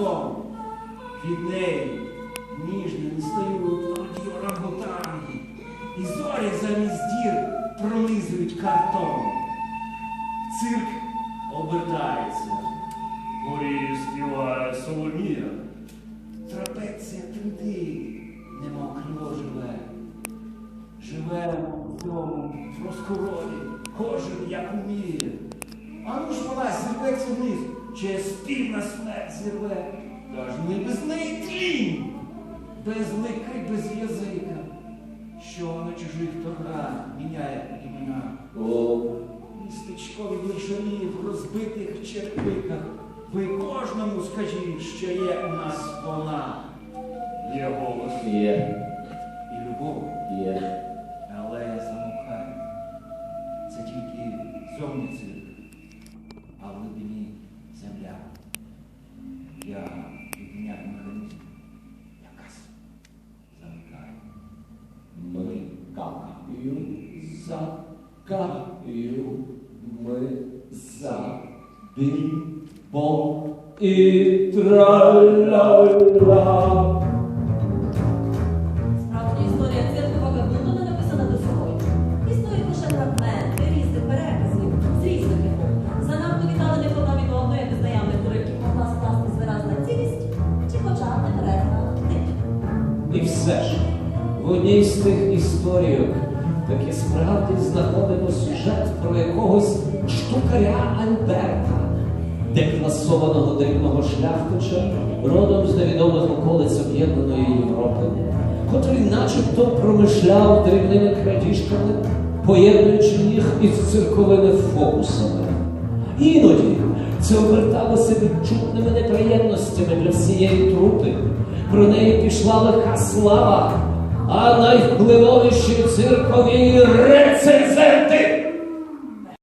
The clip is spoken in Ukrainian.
додому. Від неї ніжно стають молоді орангутанги, і зорі замість дір пронизують картон. Цирк обертається. Горі співає Соломія. Трапеція тремтить, нема крило живе. Живе в цьому розкороні, кожен як уміє. А ну ж вона зірветься вниз, чи спів на смерть зірве. Та ж ми без неї тлінь, без лика й без язика, що на чужих торгах міняє імена. О, Містечкові ближанів, розбитих черпиках, ви кожному скажіть, що є у нас вона. Є голос. є, І любов, є. але замовкає. Це тільки зовні цирк, а в глибині земля. Я підняв механізм, якась замикає. Ми какаю, закаю, ми за бім, бом і тра-ля-ля. Справжня Все ж, в одній з тих історійок таки справді знаходимо сюжет про якогось штукаря Альберта, декласованого дрібного шляхтича, родом з невідомих околиць Об'єднаної Європи, котрий начебто промишляв дрібними крадіжками, поєднуючи їх із цирковими фокусами. Іноді це оберталося відчутними неприємностями для всієї трупи. Про неї пішла лиха слава, а найвпливовіші циркові рецензії